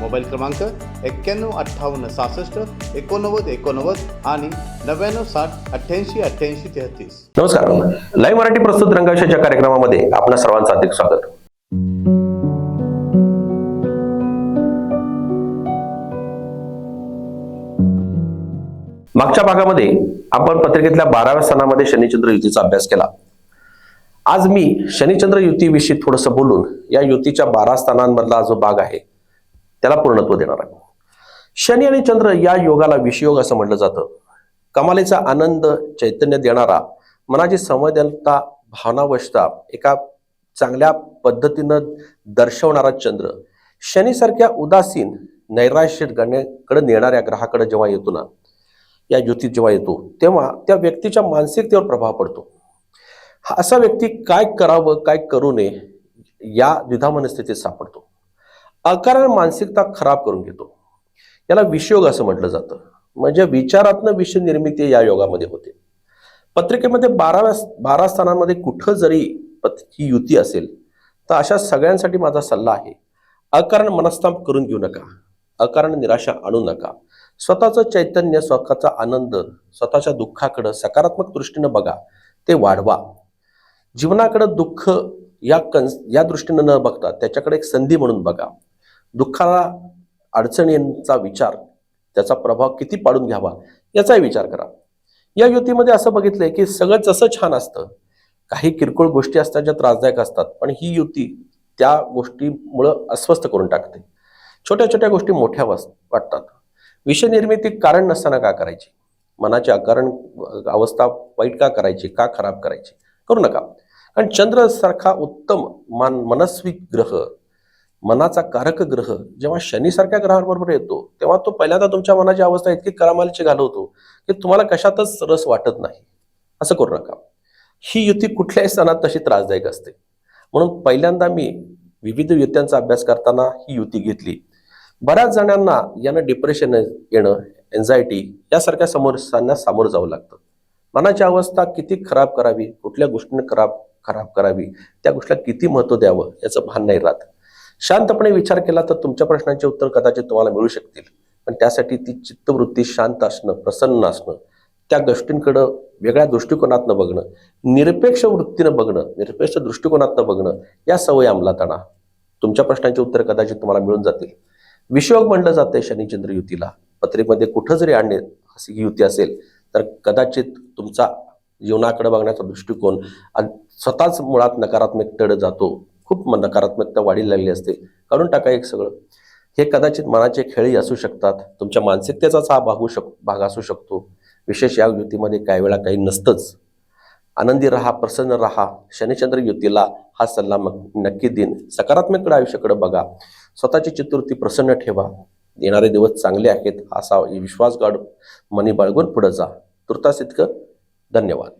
Mobile क्रमांक एक्क्याण्णव अठ्ठावन्न सहासष्ट एकोणनव्वद एकोणनव्वद आणि नव्याण्णव साठ अठ्ठ्याऐंशी अठ्ठ्याऐंशी तेहतीस. नमस्कार. लाईव्ह मराठी प्रस्तुत रंगविषयाच्या कार्यक्रमामध्ये आपणा सर्वांचं हार्दिक स्वागत. मागच्या भागामध्ये आपण पत्रिकेतल्या बाराव्या स्थानामध्ये शनिचंद्र युतीचा अभ्यास केला. आज मी शनिचंद्र युतीविषयी थोडस बोलून या युतीच्या बारा स्थानांमधला जो भाग आहे त्याला पूर्णत्व देणार आहे. शनी आणि चंद्र या योगाला विषयोग असं म्हटलं जातं. कमालीचा आनंद चैतन्य देणारा मनाची संवेदनता भावनावशता एका चांगल्या पद्धतीनं दर्शवणारा चंद्र शनीसारख्या उदासीन नैराश्य गण्याकडे नेणाऱ्या ग्रहाकडे जेव्हा येतो ना या युतीत जेव्हा येतो तेव्हा त्या व्यक्तीच्या मानसिकतेवर प्रभाव पडतो. हा असा व्यक्ती काय करावं काय करू नये या द्विधा मनस्थितीत सापडतो. अकारण मानसिकता खराब करून घेतो. याला विषयोग असं म्हटलं जातं. म्हणजे विचारातनं विषय निर्मिती या योगामध्ये होते. पत्रिकेमध्ये बाराव्या बारा स्थानांमध्ये कुठं जरी ही युती असेल तर अशा सगळ्यांसाठी माझा सल्ला आहे अकारण मनस्ताप करून घेऊ नका. अकारण निराशा आणू नका. स्वतःचं चैतन्य स्वतःचा आनंद स्वतःच्या दुःखाकडं सकारात्मक दृष्टीनं बघा ते वाढवा. जीवनाकडं दुःख या कन्स या दृष्टीनं न बघता त्याच्याकडे एक संधी म्हणून बघा. दुःखाला अडचणींचा विचार त्याचा प्रभाव किती पाडून घ्यावा याचाही विचार करा. या युतीमध्ये असं बघितलंय की सगळं जसं छान असतं काही किरकोळ गोष्टी असतात ज्या त्रासदायक असतात पण ही युती त्या गोष्टीमुळं अस्वस्थ करून टाकते. छोट्या छोट्या गोष्टी मोठ्या वास- वाटतात. विषय निर्मिती कारण नसताना का करायची? मनाची अकारण अवस्था वाईट का करायची? का खराब करायची? करू नका. कारण चंद्रसारखा उत्तम मान मनस्वी ग्रह मनाचा कारक ग्रह जेव्हा शनीसारख्या ग्रहाबरोबर येतो तेव्हा तो पहिल्यांदा तुमच्या मनाची अवस्था इतकी करामालीची घालवतो की तुम्हाला कशातच रस वाटत नाही. असं करू नका. ही युती कुठल्याही सणात तशी त्रासदायक असते. म्हणून पहिल्यांदा मी विविध युत्यांचा अभ्यास करताना ही युती घेतली. बऱ्याच जणांना यांना डिप्रेशन येणं एन्झायटी यासारख्या समस्यांना सामोरं जावं लागतं. मनाची अवस्था किती खराब करावी कुठल्या गोष्टीने खराब खराब करावी त्या गोष्टीला किती महत्त्व द्यावं याचं भान नाही राहत. शांतपणे विचार केला तर तुमच्या प्रश्नांचे उत्तर कदाचित तुम्हाला मिळू शकतील. पण त्यासाठी ती चित्तवृत्ती शांत असणं प्रसन्न असणं त्या गोष्टींकडं वेगळ्या दृष्टिकोनातनं बघणं निरपेक्ष वृत्तीनं बघणं निरपेक्ष दृष्टिकोनातनं बघणं या सवयी अंमलात आणा. तुमच्या प्रश्नांची उत्तर कदाचित तुम्हाला मिळून जातील. विषयोग म्हणलं जाते शनिचंद्र युतीला. पत्रिकेमध्ये कुठं जरी आणले अशी ही युती असेल तर कदाचित तुमचा जीवनाकडे बघण्याचा दृष्टिकोन आणि स्वतःच मुळात नकारात्मकतेकडे जातो. खूप नकारात्मकता वाढीला लागली असते. काढून टाका एक सगळं. हे कदाचित मनाचे खेळी असू शकतात. तुमच्या मानसिकतेचाच हा भागू शक भाग असू शकतो. विशेष या युतीमध्ये काही वेळा काही नसतंच. आनंदी राहा प्रसन्न राहा. शनिचंद्र युतीला हा सल्ला मग नक्की देईन. सकारात्मककडे आयुष्याकडे बघा. स्वतःची चतुर्थी प्रसन्न ठेवा. येणारे दिवस चांगले आहेत असा विश्वास गाड मनी बाळगून पुढे जा. तुर्तास इतकं. धन्यवाद.